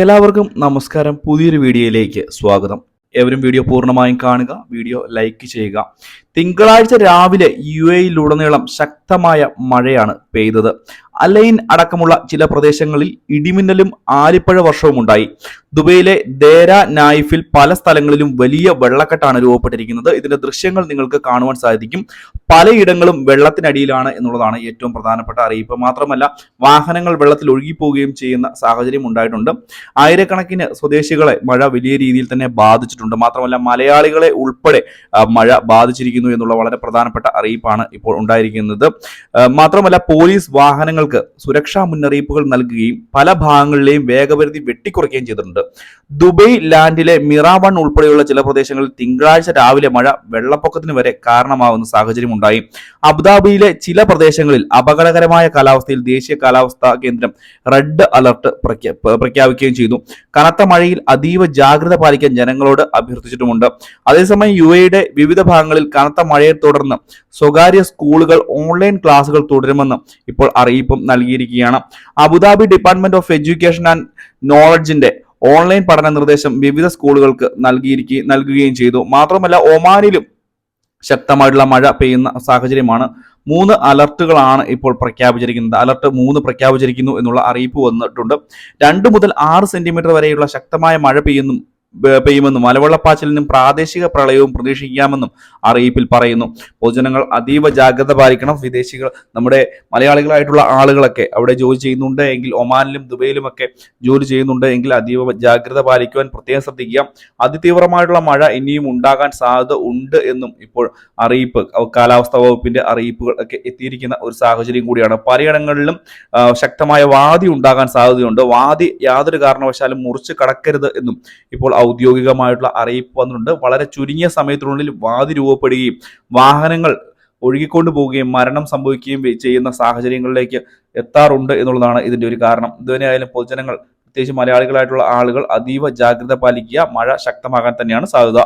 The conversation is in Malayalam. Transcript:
എല്ലാവർക്കും നമസ്കാരം. പുതിയൊരു വീഡിയോയിലേക്ക് സ്വാഗതം. എവരും വീഡിയോ പൂർണമായും കാണുക വീഡിയോ ലൈക്ക് ചെയ്യുക. തിങ്കളാഴ്ച രാവിലെ യു എയിലുടനീളം ശക്തമായ മഴയാണ് പെയ്തത്. അലൈൻ അടക്കമുള്ള ചില പ്രദേശങ്ങളിൽ ഇടിമിന്നലും ആലിപ്പഴ വർഷവും ഉണ്ടായി. ദുബൈയിലെ ദേര നായിഫിൽ പല സ്ഥലങ്ങളിലും വലിയ വെള്ളക്കെട്ടാണ് രൂപപ്പെട്ടിരിക്കുന്നത്. ഇതിന്റെ ദൃശ്യങ്ങൾ നിങ്ങൾക്ക് കാണുവാൻ സാധിക്കും. പലയിടങ്ങളും വെള്ളത്തിനടിയിലാണ് എന്നുള്ളതാണ് ഏറ്റവും പ്രധാനപ്പെട്ട അറിയിപ്പ്. മാത്രമല്ല വാഹനങ്ങൾ വെള്ളത്തിൽ ഒഴുകിപ്പോവുകയും ചെയ്യുന്ന സാഹചര്യം ഉണ്ടായിട്ടുണ്ട്. ആയിരക്കണക്കിന് സ്വദേശികളെ മഴ വലിയ രീതിയിൽ തന്നെ ബാധിച്ചിട്ടുണ്ട്. മാത്രമല്ല മലയാളികളെ ഉൾപ്പെടെ മഴ ബാധിച്ചിരിക്കുന്നു എന്നുള്ള വളരെ പ്രധാനപ്പെട്ട അറിയിപ്പാണ് ഇപ്പോൾ ഉണ്ടായിരിക്കുന്നത്. മാത്രമല്ല പോലീസ് വാഹനങ്ങൾക്ക് സുരക്ഷാ മുന്നറിയിപ്പുകൾ നൽകുകയും പല ഭാഗങ്ങളിലെയും വേഗപരിധി വെട്ടിക്കുറയ്ക്കുകയും ചെയ്തിട്ടുണ്ട്. ദുബൈ ലാൻഡിലെ മിറാവൺ ഉൾപ്പെടെയുള്ള ചില പ്രദേശങ്ങളിൽ തിങ്കളാഴ്ച രാവിലെ മഴ വെള്ളപ്പൊക്കത്തിന് വരെ കാരണമാവുന്ന സാഹചര്യം ഉണ്ടായി. അബുദാബിയിലെ ചില പ്രദേശങ്ങളിൽ അപകടകരമായ കാലാവസ്ഥയിൽ ദേശീയ കാലാവസ്ഥാ കേന്ദ്രം റെഡ് അലർട്ട് പ്രഖ്യാ- പ്രഖ്യാപിക്കുകയും ചെയ്തു. കനത്ത മഴയിൽ അതീവ ജാഗ്രത പാലിക്കാൻ ജനങ്ങളോട് അഭ്യർത്ഥിച്ചിട്ടുമുണ്ട്. അതേസമയം യു എയുടെ വിവിധ ഭാഗങ്ങളിൽ കനത്ത മഴയെ തുടർന്ന് സ്വകാര്യ സ്കൂളുകൾ ഓൺലൈൻ ക്ലാസുകൾ തുടരുമെന്ന് ഇപ്പോൾ അറിയിപ്പും നൽകിയിരിക്കുകയാണ്. Abu Dhabi department of education and നോളജിന്റെ online പഠന നിർദ്ദേശം വിവിധ സ്കൂളുകൾക്ക് നൽകിയിരിക്കുകയും നൽകുകയും ചെയ്തു. മാത്രമല്ല ഒമാനിലും ശക്തമായിട്ടുള്ള മഴ പെയ്യുന്ന സാഹചര്യമാണ്. മൂന്ന് അലർട്ടുകളാണ് ഇപ്പോൾ പ്രഖ്യാപിച്ചിരിക്കുന്നത്. അലർട്ട് മൂന്ന് പ്രഖ്യാപിച്ചിരിക്കുന്നു എന്നുള്ള അറിയിപ്പ് വന്നിട്ടുണ്ട്. രണ്ട് മുതൽ ആറ് സെന്റിമീറ്റർ വരെയുള്ള ശക്തമായ മഴ പെയ്യുന്നു പെയ്യുമെന്നും മലവെള്ളപ്പാച്ചിലിനും പ്രാദേശിക പ്രളയവും പ്രതീക്ഷിക്കാമെന്നും അറിയിപ്പിൽ പറയുന്നു. പൊതുജനങ്ങൾ അതീവ ജാഗ്രത പാലിക്കണം. വിദേശികൾ നമ്മുടെ മലയാളികളായിട്ടുള്ള ആളുകളൊക്കെ അവിടെ ജോലി ചെയ്യുന്നുണ്ട് എങ്കിൽ ഒമാനിലും ദുബൈയിലുമൊക്കെ ജോലി ചെയ്യുന്നുണ്ട് എങ്കിൽ അതീവ ജാഗ്രത പാലിക്കുവാൻ പ്രത്യേകം ശ്രദ്ധിക്കുക. അതിതീവ്രമായിട്ടുള്ള മഴ ഇനിയും ഉണ്ടാകാൻ സാധ്യത ഉണ്ട് എന്നും ഇപ്പോൾ അറിയിപ്പ് കാലാവസ്ഥാ വകുപ്പിന്റെ അറിയിപ്പുകൾ ഒക്കെ എത്തിയിരിക്കുന്ന ഒരു സാഹചര്യം കൂടിയാണ്. പലയിടങ്ങളിലും ശക്തമായ വാതി ഉണ്ടാകാൻ സാധ്യതയുണ്ട്. വാതി യാതൊരു കാരണവശാലും മുറിച്ച് കടക്കരുത് എന്നും ഇപ്പോൾ ഔദ്യോഗികമായിട്ടുള്ള അറിയിപ്പ് വന്നിട്ടുണ്ട്. വളരെ ചുരുങ്ങിയ സമയത്തിനുള്ളിൽ വാതി രൂപപ്പെടുകയും വാഹനങ്ങൾ ഒഴുകിക്കൊണ്ടു പോവുകയും മരണം സംഭവിക്കുകയും ചെയ്യുന്ന സാഹചര്യങ്ങളിലേക്ക് എത്താറുണ്ട് എന്നുള്ളതാണ് ഇതിന്റെ ഒരു കാരണം. ഇതുവരെയായാലും പൊതുജനങ്ങൾ പ്രത്യേകിച്ച് മലയാളികളായിട്ടുള്ള ആളുകൾ അതീവ ജാഗ്രത പാലിക്കുക മഴ ശക്തമാകാൻ തന്നെയാണ് സാധ്യത.